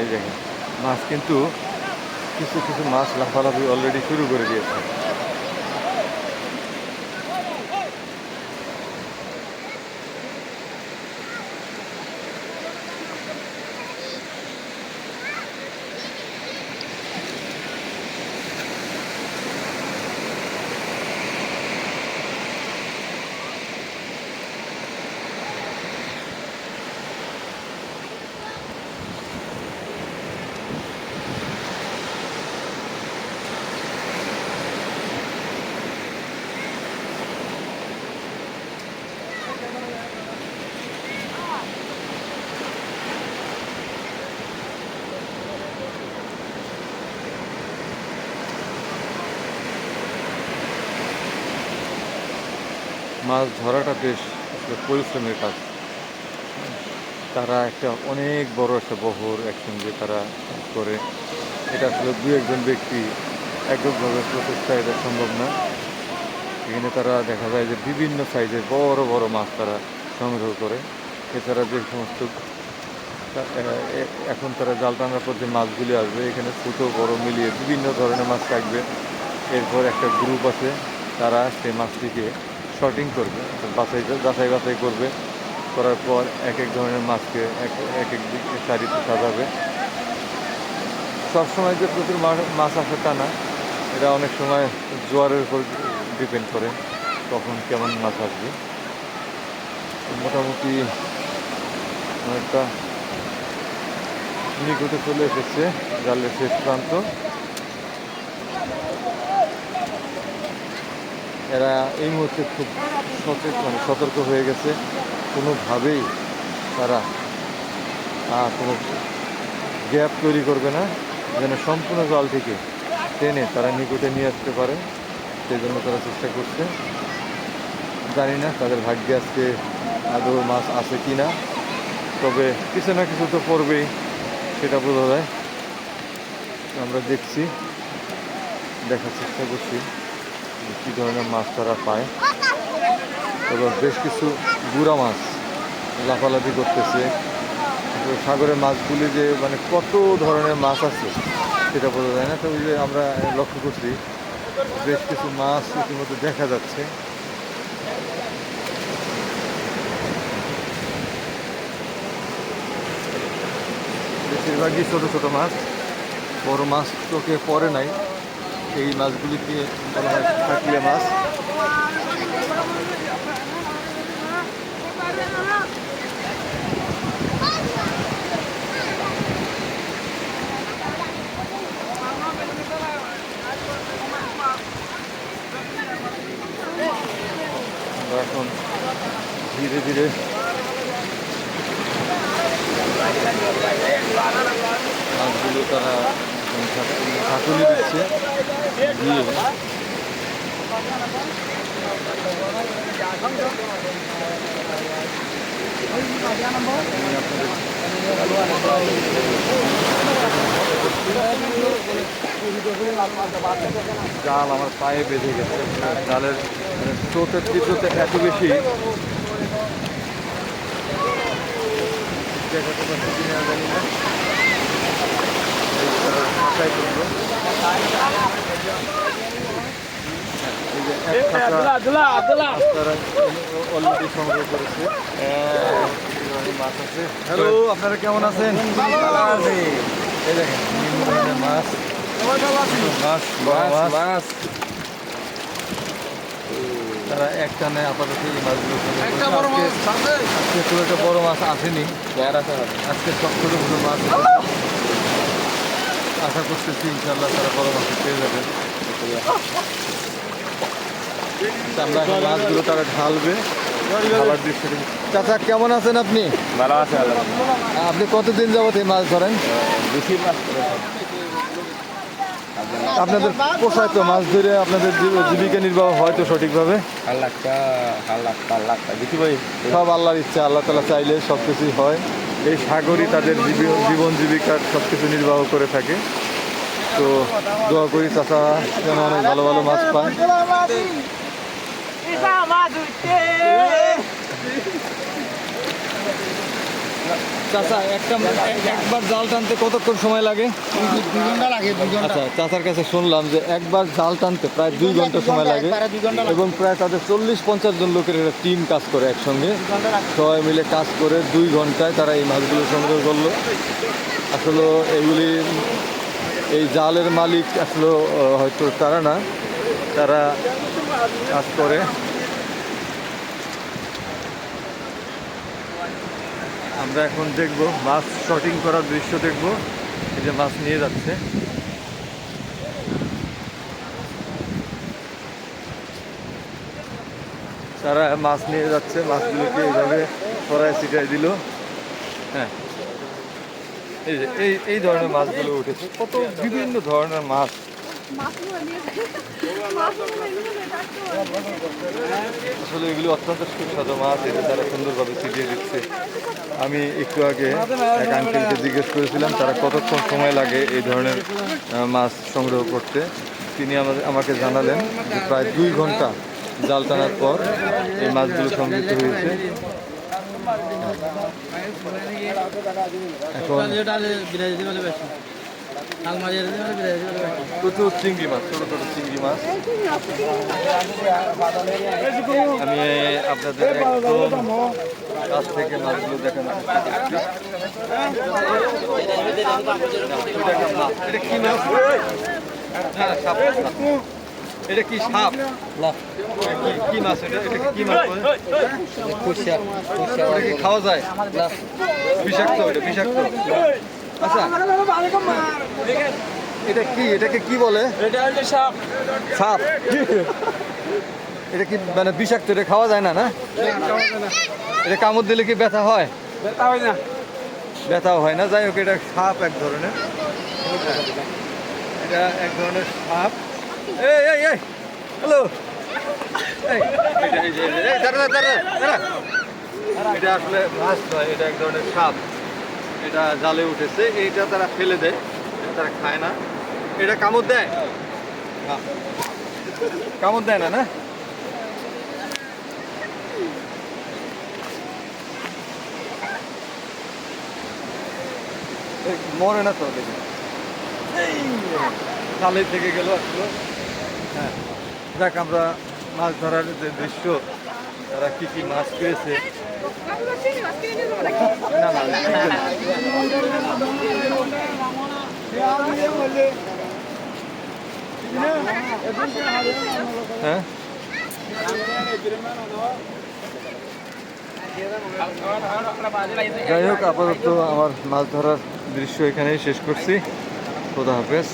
এই দেখেন মাছ কিন্তু কিছু কিছু মাছ লাফালাফি অলরেডি শুরু করে দিয়েছে। মাছ ধরাটা বেশ পরিশ্রমের কাজ। তারা একটা অনেক বড় একটা বহর একসঙ্গে তারা করে। এটা আসলে দু একজন ব্যক্তি এককভাবে প্রচেষ্টা এটা সম্ভব না। এখানে তারা দেখা যায় যে বিভিন্ন সাইজের বড় বড় মাছ তারা সংগ্রহ করে। এছাড়া যে সমস্ত এখন তারা জাল টানার পর যে মাছগুলি আসবে, এখানে ছোটো বড়, মিলিয়ে বিভিন্ন ধরনের মাছ থাকবে। এরপর একটা গ্রুপ আছে, তারা সেই মাছটিকে শর্টিং করবে, বাছাই যাচাই বাছাই করবে, করার পর এক এক ধরনের মাছকে এক এক সারিতে সাজাবে। সবসময় যে প্রচুর মাছ আসে তা না এটা অনেক সময় জোয়ারের উপর ডিপেন্ড করে কখন কেমন মাছ আসবে। মোটামুটি অনেকটা নিকটে চলে এসেছে জালের শেষ প্রান্ত। এরা এই মুহূর্তে খুব সচেত মানে সতর্ক হয়ে গেছে। কোনোভাবেই তারা কোনো গ্যাপ তৈরি করবে না, যেন সম্পূর্ণ জল থেকে টেনে তারা নিকটে নিয়ে আসতে পারে। সেই জন্য তারা চেষ্টা করছে। জানি না তাদের ভাগ্যে আজকে আদৌ মাছ আছে কি না। তবে কিছু না কিছু তো পড়বেই, সেটা বোঝা যায়। আমরা দেখছি, দেখার চেষ্টা করছি। কী ধরনের মাছ তারা পায়। তবে বেশ কিছু গুড়া মাছ লাফালাফি করতেছে। সাগরের মাছগুলি যে মানে কত ধরনের মাছ আছে, সেটা বোঝা যায় না। তো ওই যে আমরা লক্ষ্য করছি, বেশ কিছু মাছ ইতিমধ্যে দেখা যাচ্ছে। বেশিরভাগই ছোটো ছোটো মাছ, বড় মাছ চোখে পড়ে নাই। এই মাছগুলিকে বলা হয় কাকলিয়া মাছ। এখন ধীরে ধীরে মাছগুলো তারা ঝাঁকুনি দিচ্ছে। জাল আমার পায়ে বেঁধে গেছে। জালের স্রোতের তীব্রতা এত বেশি। দেখাতে তারা অলরেডি সংগ্রহ করেছে মাছ আছে হ্যালো আপনারা কেমন আছেন? এই দেখেন মাছ মাছ মাছ তারা এক টানে আপাতত এই মাছগুলো আজকে- খুব একটা বড় মাছ আসেনি। আজকে সব ছোটো ছোটো মাছ। আশা করতেছি ইনশাল্লাহ তারা বড় মাছ পেয়ে যাবেন আমরা এখন মাছগুলো তারা ঢালবে। খাবার চাচা কেমন আছেন আপনি? ভালো আছে আপনি কতদিন যাবত এই মাছ ধরেন? বেশি মাছ আপনাদের পোষায় তো মাছ ধরে আপনাদের জীব- জীবিকা নির্বাহ হয় তো সঠিকভাবে? সব আল্লাহর ইচ্ছা আল্লাহ তালা চাইলে সব কিছুই হয়। এই সাগরই তাদের জীবী- জীবন জীবিকার সব কিছু নির্বাহ করে থাকে। তো দোয়া করি চাচা যেন অনেক ভালো ভালো মাছ পায়। চাচা, একটা একবার জাল টানতে কতক্ষণ সময় লাগে? আচ্ছা চাচার কাছে শুনলাম যে একবার জাল টানতে প্রায় দুই ঘণ্টা সময় লাগে। এবং প্রায় তাদের চল্লিশ পঞ্চাশ জন লোকের একটা টিম কাজ করে একসঙ্গে। সবাই মিলে কাজ করে দুই ঘন্টায় তারা এই মাছগুলো সংগ্রহ করল। আসলে এগুলি এই জালের মালিক আসলে হয়তো তারা না, তারা কাজ করে। আমরা এখন দেখব, মাছ শটিং করার দৃশ্য দেখব। এই যে মাছ নিয়ে যাচ্ছে। তারা মাছ নিয়ে যাচ্ছে, মাছগুলোকে এইভাবে ফরায় ছিটাই দিল। হ্যাঁ। এই যে, এই এই ধরনের মাছগুলো উঠেছে। কত বিভিন্ন ধরনের মাছ। আসলে এগুলো অত্যন্ত সুস্বাদু মাছ এটা তারা সুন্দরভাবে ছিটিয়ে দিচ্ছে। আমি একটু আগে এক আঙ্কেলকে জিজ্ঞেস করেছিলাম, তারা কতক্ষণ সময় লাগে এই ধরনের মাছ সংগ্রহ করতে? তিনি আমাদের, আমাকে জানালেন যে প্রায় দুই ঘণ্টা জাল টানার পর এই মাছগুলো সংগৃহীত হয়েছে। প্রচুর চিংড়ি মাছ, ছোটো ছোটো চিংড়ি মাছ আমি আপনাদের কাছ থেকে মাছগুলো। এটা কি মাছ? এটা কি সাপ? এটা কি- মাছ এটা? এটা কি মাছ? এটা কি খাওয়া যায়? বিষাক্ত এটা বিষাক্ত। আচ্ছা। এটা কি? এটাকে কি বলে? এটা হচ্ছে সাপ। সাপ। এটা কি মানে বিষাক্ত? এটা খাওয়া যায় না না? এটা কামড় দিলে কি ব্যথা হয়? ব্যথা হয় না। ব্যথাও হয় না। যাই হোক এটা সাপ এক ধরনের। এটা এক ধরনের সাপ। এই এই এই হ্যালো। এটা আসলে মাছ নয়, এটা এক ধরনের সাপ। এটা জালে উঠেছে, এইটা তারা ফেলে দেয় তারা খায় না। এটা কামড় দেয়। কামড় দেয় না না? মরে না তো খালে থেকে গেল আসলো। হ্যাঁ। দেখ আমরা মাছ ধরার যে দৃশ্য, তারা কি কি মাছ পেয়েছে? না হ্যাঁ? যাই হোক, আপাতত আমার মাছ ধরার দৃশ্য এখানেই শেষ করছি। খোদা হাফেজ।